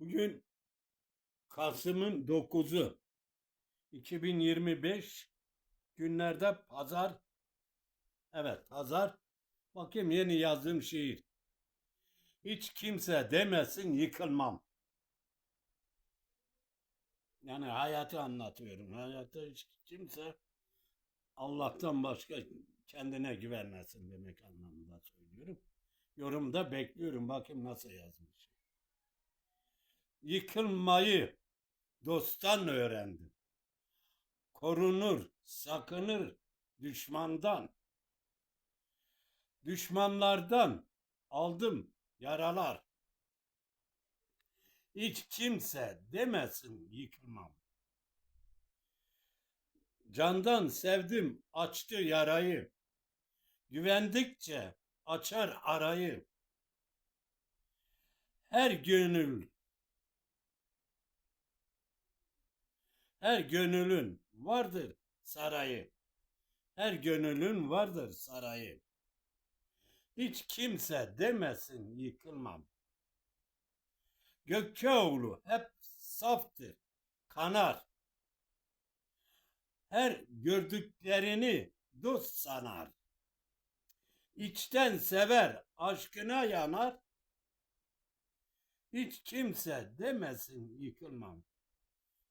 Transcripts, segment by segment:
Bugün Kasım'ın 9'u 2025 günlerde pazar. Evet pazar. Bakayım yeni yazdığım şiir. Hiç kimse demesin yıkılmam. Yani hayatı anlatıyorum. Hayatta hiç kimse Allah'tan başka kendine güvenmesin demek anlamında söylüyorum. Yorumda bekliyorum. Bakayım nasıl yazmış. Yıkılmayı dosttan öğrendim. Korunur, sakınır düşmandan. Düşmanlardan aldım yaralar. Hiç kimse demesin yıkılmam. Candan sevdim açtı yarayı. Güvendikçe açar arayı. Her gönül her gönülün vardır sarayı. Her gönülün vardır sarayı. Hiç kimse demesin yıkılmam. Gökçeoğlu hep saftır, kanar. Her gördüklerini dost sanar. İçten sever, aşkına yanar. Hiç kimse demesin yıkılmam.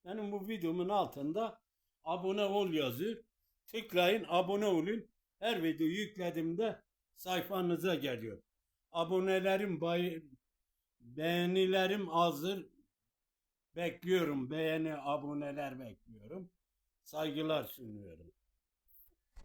Benim bu videomun altında abone ol yazıyor. Tıklayın, abone olun. Her video yüklediğimde sayfanıza geliyor. Abonelerim, bay, beğenilerim hazır. Bekliyorum. Beğeni, aboneler bekliyorum. Saygılar sunuyorum.